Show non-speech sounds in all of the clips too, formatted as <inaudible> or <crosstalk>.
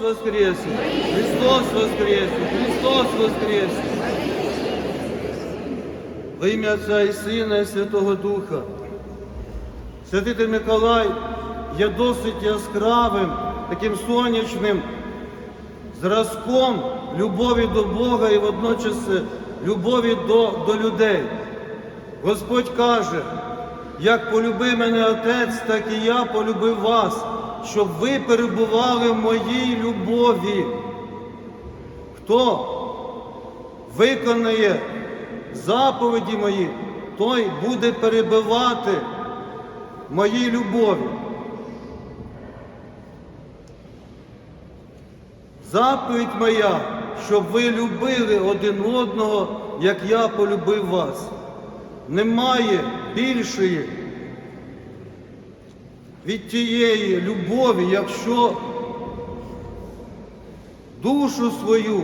воскресе! Христос воскресе! Христос воскресе! Во ім'я Отця і Сина, і Святого Духа. Святитель Миколай є досить яскравим, таким сонячним зразком любові до Бога і водночас любові до, до людей. Господь каже, як полюбив мене Отець, так і я полюбив вас, щоб ви перебували в моїй любові. Хто виконає заповіді мої, той буде перебивати в моїй любові. Заповідь моя, щоб ви любили один одного, як я полюбив вас. Немає більшої від тієї любові, якщо душу свою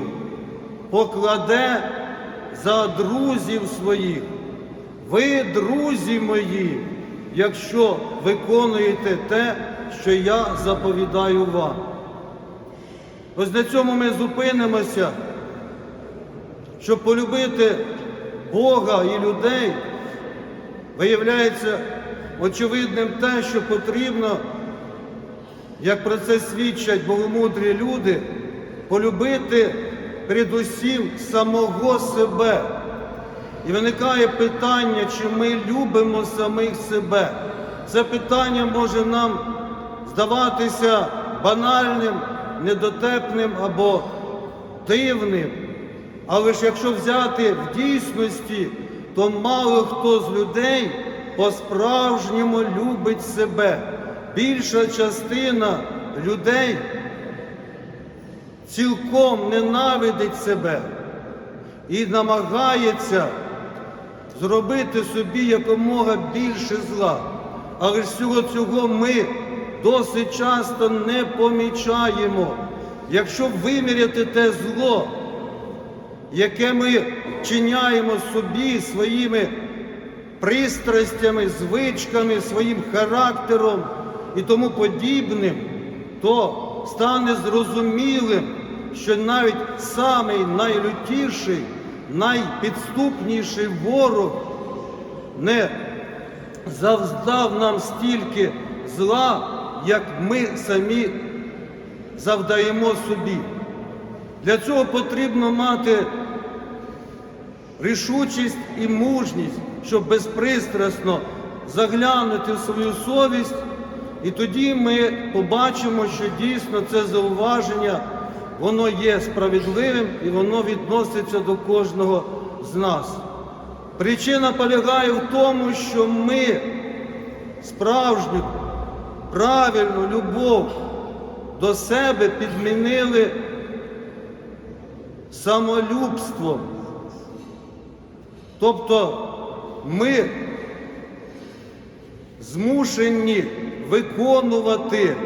покладе за друзів своїх. Ви, друзі мої, якщо виконуєте те, що я заповідаю вам. Ось на цьому ми зупинимося, щоб полюбити Бога і людей, виявляється очевидним те, що потрібно, як про це свідчать богомудрі люди, полюбити передусім самого себе. І виникає питання, чи ми любимо самих себе. Це питання може нам здаватися банальним, недотепним або дивним. Але ж якщо взяти в дійсності, то мало хто з людей по-справжньому любить себе. Більша частина людей цілком ненавидить себе і намагається зробити собі якомога більше зла. Але всього цього ми досить часто не помічаємо. Якщо виміряти те зло, яке ми чиняємо собі своїми пристрастями, звичками, своїм характером і тому подібним, то стане зрозумілим, що навіть самий найлютіший, найпідступніший ворог не завдав нам стільки зла, як ми самі завдаємо собі. Для цього потрібно мати рішучість і мужність, щоб безпристрасно заглянути в свою совість, і тоді ми побачимо, що дійсно це зауваження, воно є справедливим і воно відноситься до кожного з нас. Причина полягає в тому, що ми справжню правильну любов до себе підмінили самолюбством. Тобто ми змушені виконувати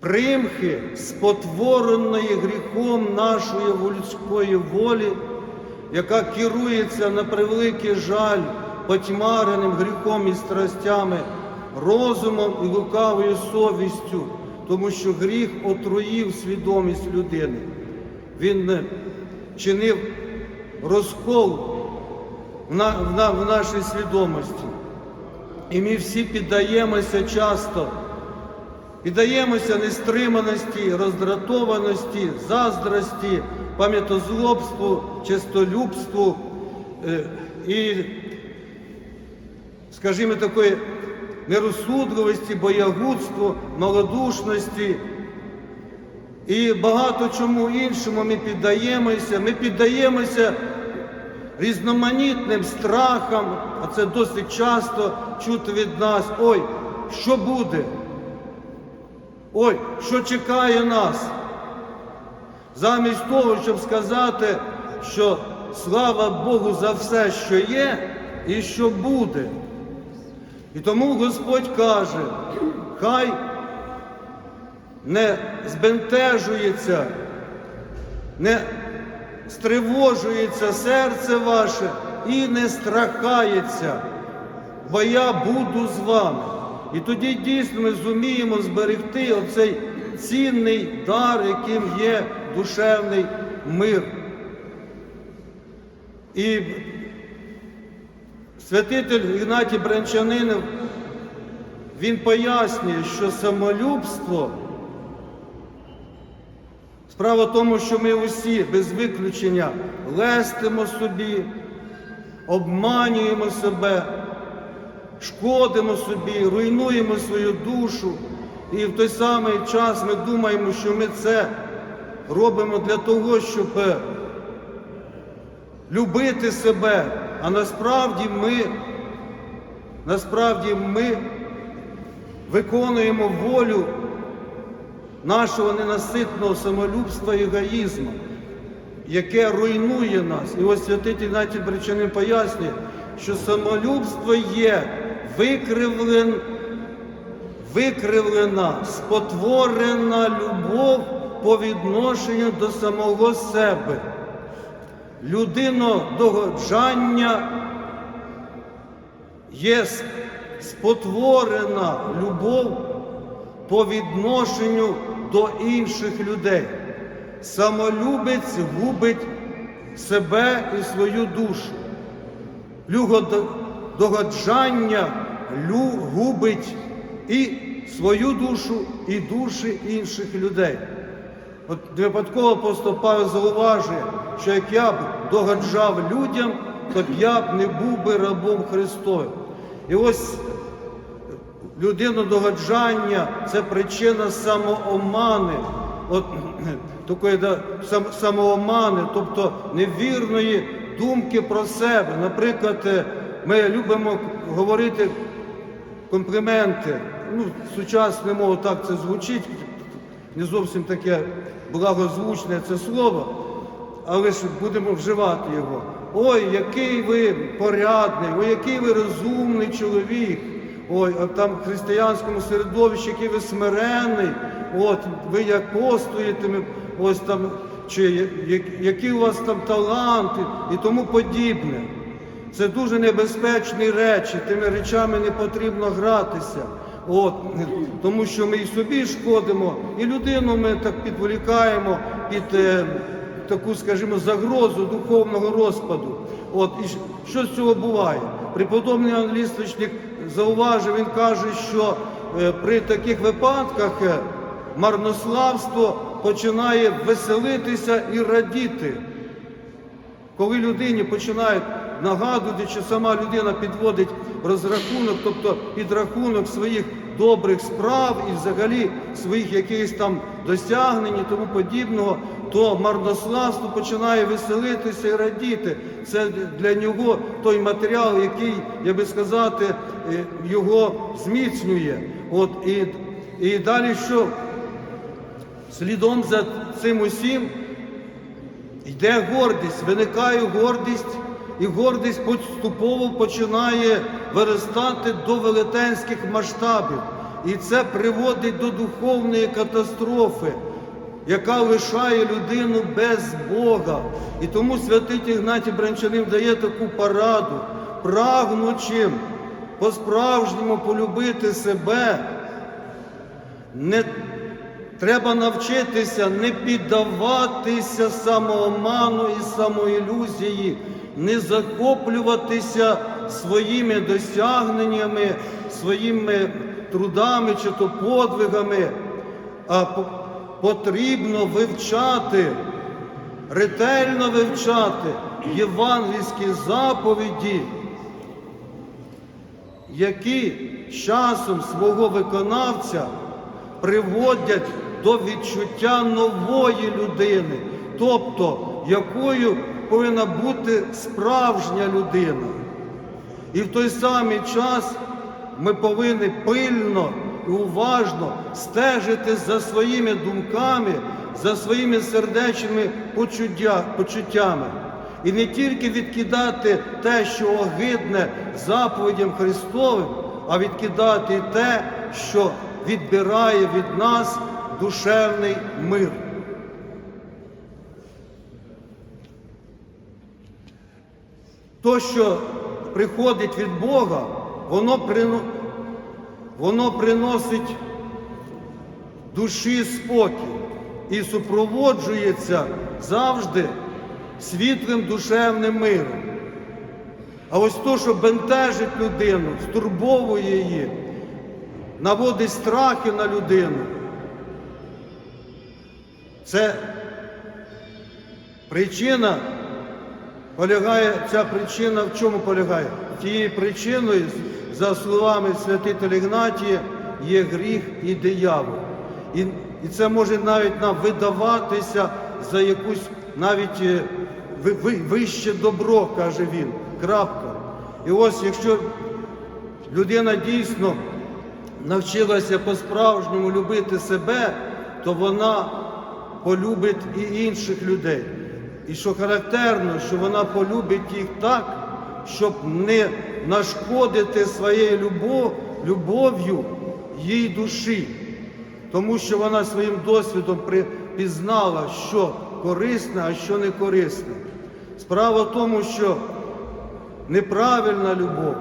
примхи спотвореної гріхом нашої людської волі, яка керується на превеликий жаль потьмареним гріхом і страстями, розумом і лукавою совістю, тому що гріх отруїв свідомість людини. Він чинив розкол в, на, в, на, в нашій свідомості. І ми всі піддаємося часто, піддаємося нестриманості, роздратованості, заздрості, пам'ятозлобству, честолюбству е, і, скажімо, такої нерозсудливості, боягудству, малодушності. І багато чому іншому ми піддаємося, ми піддаємося різноманітним страхам, а це досить часто чути від нас, ой, що буде? Ой, що чекає нас? Замість того, щоб сказати, що слава Богу за все, що є і що буде. І тому Господь каже, хай не збентежується, не стривожується серце ваше і не страхається, бо я буду з вами. І тоді дійсно ми зуміємо зберегти оцей цінний дар, яким є душевний мир. І святитель Ігнатій Бранчанинов, він пояснює, що самолюбство Справа в тому, що ми усі без виключення лестимо собі, обманюємо себе, шкодимо собі, руйнуємо свою душу. І в той самий час ми думаємо, що ми це робимо для того, щоб любити себе. А насправді ми, насправді ми виконуємо волю нашого ненаситного самолюбства і егоїзму, яке руйнує нас. І ось святитель Ігнатій Бричанин пояснює, що самолюбство є викривлен, викривлена, спотворена любов по відношенню до самого себе, людинодогоджання є спотворена любов по відношенню до інших людей. Самолюбець губить себе і свою душу. Люгодогоджання лю губить і свою душу, і душі інших людей. От випадково апостол Павел зауважує, що як я б догоджав людям, то б я б не був би рабом Христовим. І ось людинодогоджання це причина самоомани, от, <clears throat> такої да, сам, самоомани, тобто невірної думки про себе. Наприклад, е, ми любимо говорити компліменти. Ну, сучасною мовою так це звучить, не зовсім таке благозвучне це слово, але ж будемо вживати його. Ой, який ви порядний, ой, який ви розумний чоловік. Ой, а там в християнському середовищі, який ви смиренний, от ви як постуєте, ось там, чи які у вас там таланти і тому подібне. Це дуже небезпечні речі, тими речами не потрібно гратися. От, тому що ми і собі шкодимо, і людину ми так підволікаємо під е, таку, скажімо, загрозу духовного розпаду. От, і що з цього буває? Преподобний англістичник зауважив, він каже, що е, при таких випадках е, марнославство починає веселитися і радіти. Коли людині починають нагадувати, що сама людина підводить розрахунок, тобто підрахунок своїх добрих справ і взагалі своїх якихось там досягнень і тому подібного, то марнославство починає веселитися і радіти. Це для нього той матеріал, який, я би сказати, е, його зміцнює. От і, і далі що? Слідом за цим усім Йде гордість, виникає гордість, і гордість поступово починає виростати до велетенських масштабів. І це приводить до духовної катастрофи, яка лишає людину без Бога. І тому святий Ігнатій Бранчанин дає таку пораду, прагнучим по-справжньому полюбити себе, не Треба навчитися не піддаватися самооману і самоілюзії, не захоплюватися своїми досягненнями, своїми трудами чи то подвигами, а потрібно вивчати, ретельно вивчати євангельські заповіді, які часом свого виконавця приводять до відчуття нової людини, тобто якою повинна бути справжня людина. І в той самий час ми повинні пильно і уважно стежити за своїми думками, за своїми сердечними почуття- почуттями. І не тільки відкидати те, що огидне заповідям Христовим, а відкидати те, що відбирає від нас душевний мир. То, що приходить від Бога, воно воно приносить душі спокій і супроводжується завжди світлим душевним миром. А ось то, що бентежить людину, стурбовує її, наводить страхи на людину, це причина полягає, ця причина в чому полягає? Тією причиною, за словами святителя Ігнатія, є гріх і диявол. І, і це може навіть нам видаватися за якусь навіть е, ви- ви- вище добро, каже він. Крапка. І ось якщо людина дійсно навчилася по-справжньому любити себе, то вона полюбить і інших людей. І що характерно, що вона полюбить їх так, щоб не нашкодити своєю любов, любов'ю їй душі, тому що вона своїм досвідом пізнала, що корисне, а що не корисне. Справа в тому, що неправильна любов,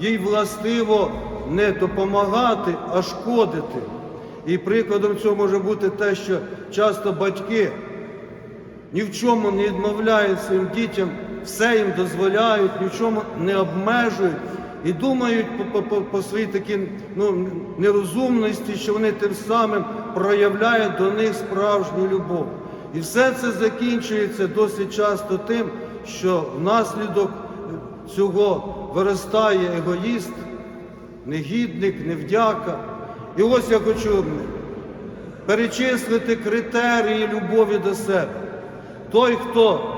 їй властиво не допомагати, а шкодити. І прикладом цього може бути те, що часто батьки ні в чому не відмовляють своїм дітям, все їм дозволяють, ні в чому не обмежують і думають по, по, по, по своїй такій ну, нерозумності, що вони тим самим проявляють до них справжню любов. І все це закінчується досить часто тим, що внаслідок цього виростає егоїст, негідник, невдяка. І ось я хочу перечислити критерії любові до себе. Той, хто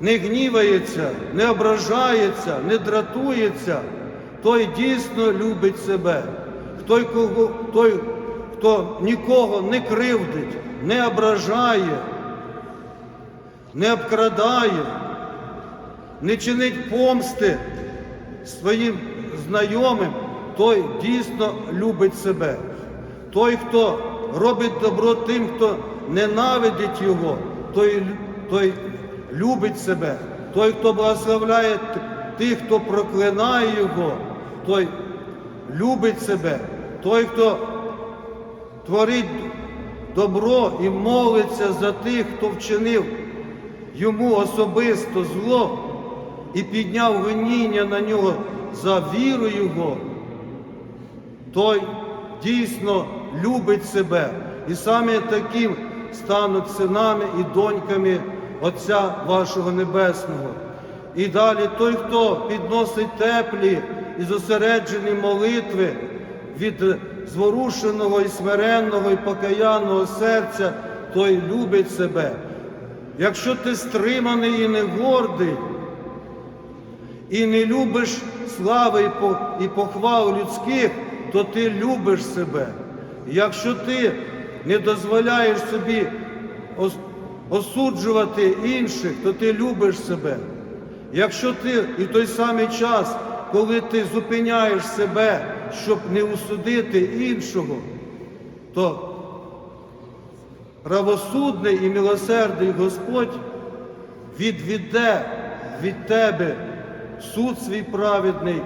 не гнівається, не ображається, не дратується, той дійсно любить себе. Той, кого, той, хто нікого не кривдить, не ображає, не обкрадає, не чинить помсти своїм знайомим, той дійсно любить себе. Той, хто робить добро тим, хто ненавидить його, той, той любить себе. Той, хто благословляє тих, хто проклинає його, той любить себе. Той, хто творить добро і молиться за тих, хто вчинив йому особисто зло і підняв гоніння на нього за віру його, той дійсно любить себе. І саме таким стануть синами і доньками Отця вашого Небесного. І далі той, хто підносить теплі і зосереджені молитви від зворушеного і смиренного і покаянного серця, той любить себе. Якщо ти стриманий і не гордий, і не любиш слави і по- похвал людських, то ти любиш себе. Якщо ти не дозволяєш собі осуджувати інших, то ти любиш себе. Якщо ти і той самий час, коли ти зупиняєш себе, щоб не усудити іншого, то правосудний і милосердний Господь відведе від тебе суд свій праведний,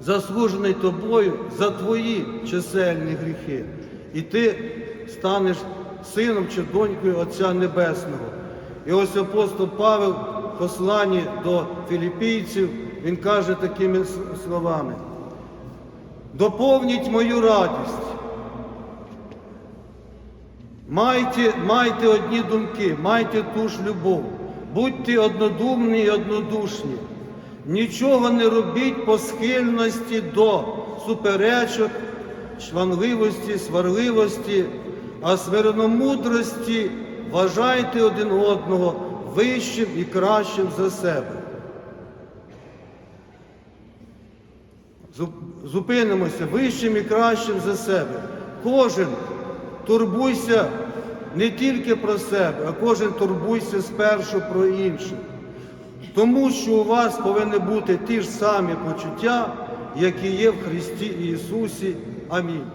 заслужений тобою за твої чисельні гріхи. І ти станеш сином чи донькою Отця Небесного. І ось апостол Павел в посланні до філіппійців, він каже такими словами: доповніть мою радість. Майте, майте одні думки, майте ту ж любов, будьте однодумні і однодушні. Нічого не робіть по схильності до суперечок, шванливості, сварливості, а смиреномудрості вважайте один одного вищим і кращим за себе. Зупинимося вищим і кращим за себе. Кожен турбуйся не тільки про себе, а кожен турбуйся спершу про інших. Тому що у вас повинні бути ті ж самі почуття, які є в Христі Ісусі. Амінь.